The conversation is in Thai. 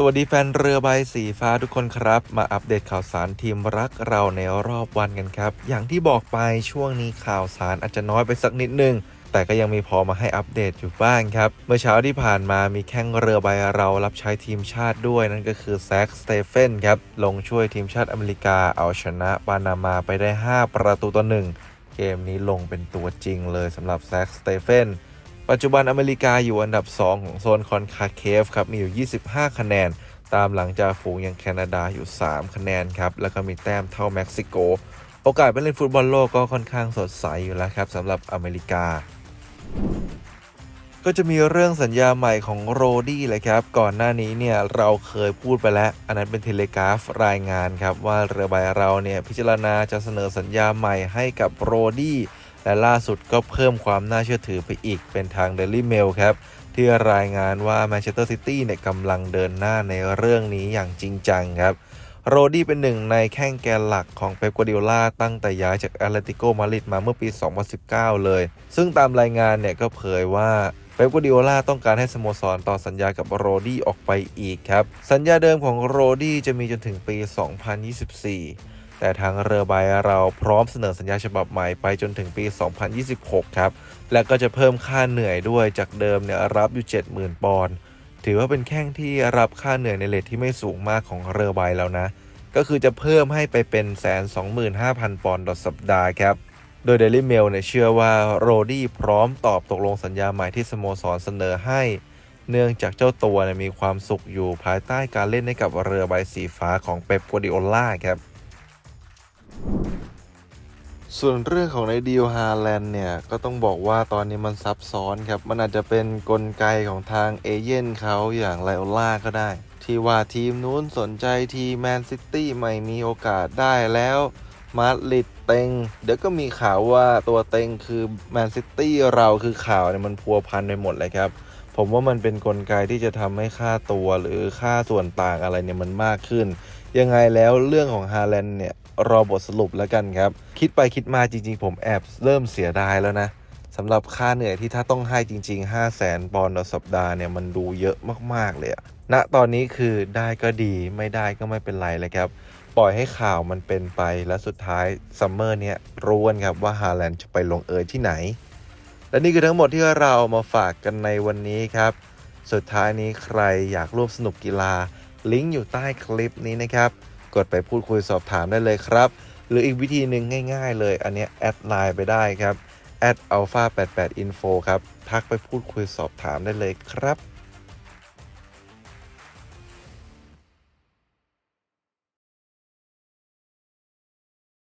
สวัสดีแฟนเรือใบสีฟ้าทุกคนครับ มาอัปเดตข่าวสารทีมรักเราในรอบวันกันครับ อย่างที่บอกไปช่วงนี้ข่าวสารอาจจะน้อยไปสักนิดนึง แต่ก็ยังมีพอมาให้อัปเดตอยู่บ้างครับ เมื่อเช้าที่ผ่านมามีแข่งเรือใบเรารับใช้ทีมชาติด้วยนั่นก็คือแซ็กสเตเฟนครับ ลงช่วยทีมชาติอเมริกาเอาชนะปานามาไปได้ 5 ประตูต่อหนึ่งเกมนี้ลงเป็นตัวจริงเลยสำหรับแซ็กสเตเฟน ปัจจุบันอเมริกาอยู่อันดับ 2 ของโซนคอนคาเคฟครับ มีอยู่ 25 คะแนน ตามหลังจากฝูงอย่างแคนาดาอยู่ 3 คะแนนครับ แล้วก็มีแต้มเท่าเม็กซิโก โอกาสไปเล่นฟุตบอลโลกก็ค่อนข้างสดใสอยู่แล้วครับสำหรับอเมริกา ก็จะมีเรื่องสัญญาใหม่ของโรดี้เลยครับ ก่อนหน้านี้เนี่ยเราเคยพูดไปแล้ว อันนั้นเป็นเทเลกราฟรายงานครับว่าเรือใบเราเนี่ยพิจารณาจะเสนอสัญญาใหม่ให้กับโรดี้ และล่าสุดก็เพิ่มความน่าเชื่อถือไปอีกเป็นทาง Daily Mail ครับ ที่รายงานว่าแมนเชสเตอร์ซิตี้เนี่ยกำลังเดินหน้าในเรื่องนี้อย่างจริงจังครับโรดี้เป็นหนึ่งในแข้งแกนหลักของเป๊ปกัวดิโอลาตั้งแต่ย้ายจากแอตเลติโกมาดริดมาเมื่อปี 2019 เลย ซึ่งตามรายงานเนี่ยก็เผยว่าเป๊ปกัวดิโอลาต้องการให้สโมสรต่อสัญญากับโรดี้ออกไปอีกครับ สัญญาเดิมของโรดี้จะมีจนถึงปี 2024 แต่ทางเรือใบเราพร้อมเสนอสัญญาฉบับใหม่ไปจนถึงปี 2026 ครับ และก็จะเพิ่มค่าเหนื่อยด้วยจากเดิมเนี่ยรับอยู่ 70,000 ปอนด์ ถือว่าเป็นแข้งที่รับค่าเหนื่อยในเลทที่ไม่สูงมากของเรือใบแล้วนะ ก็คือจะเพิ่มให้ไปเป็นแสนสองหมื่นห้าพันปอนด์ต่อสัปดาห์ครับ โดย Daily Mail เนี่ยเชื่อว่าโรดี้พร้อมตอบตกลงสัญญาใหม่ที่สโมสรเสนอให้ เนื่องจากเจ้าตัวเนี่ยมีความสุขอยู่ภายใต้การเล่นให้กับเรือใบสีฟ้าของเป๊ปกัวดิโอล่าครับ ส่วนเรื่องของในดีลฮาแลนด์เนี่ย ก็ต้องบอกว่าตอนนี้มันซับซ้อนครับ มันอาจจะเป็นนกลไกของทางเอเย่นเขาอย่างไลโอล่าก็ได้ ที่ว่าทีมนู้นสนใจทีแมนซิตี้ไม่มีโอกาสได้แล้วมาดริดเต็ง เดี๋ยวก็มีข่าวว่าตัวเต็งคือแมนซิตี้เราคือข่าวเนี่ยมันพัวพันไปหมดเลยครับ ผมว่ามันเป็นนกลไกที่จะทำให้ค่าตัวหรือค่าส่วนต่างอะไรเนี่ยมันมากขึ้น ยังไงแล้วเรื่องของฮาแลนด์เนี่ยรอบทสรุปแล้วกันครับ คิดไปคิดมาจริง ๆ ผมแอบเริ่มเสียดายแล้วนะสำหรับค่าเหนื่อยที่ถ้าต้องให้จริง ๆ 5 0 0แสนปอนด์ต่อสัปดาห์เนี่ยมันดูเยอะมากๆเลยอะณตอนนี้คือได้ก็ดีไม่ได้ก็ไม่เป็นไรเลยครับปล่อยให้ข่าวมันเป็นไปและสุดท้ายซัมเมอร์เนี่ยรู้กันครับว่าฮาแลนด์จะไปลงเอยที่ไหน และนี่คือทั้งหมดที่เราเอามาฝากกันในวันนี้ครับ สุดท้ายนี้ใครอยากร่วมสนุกกีฬา ลิงก์อยู่ใต้คลิปนี้นะครับ กดไปพูดคุยสอบถามได้เลยครับ หรืออีกวิธีหนึ่งง่ายๆ เลย อันนี้แอดไลน์ไปได้ครับ at alpha 88 info ครับ ทักไปพูดคุยสอบถามได้เลยครับ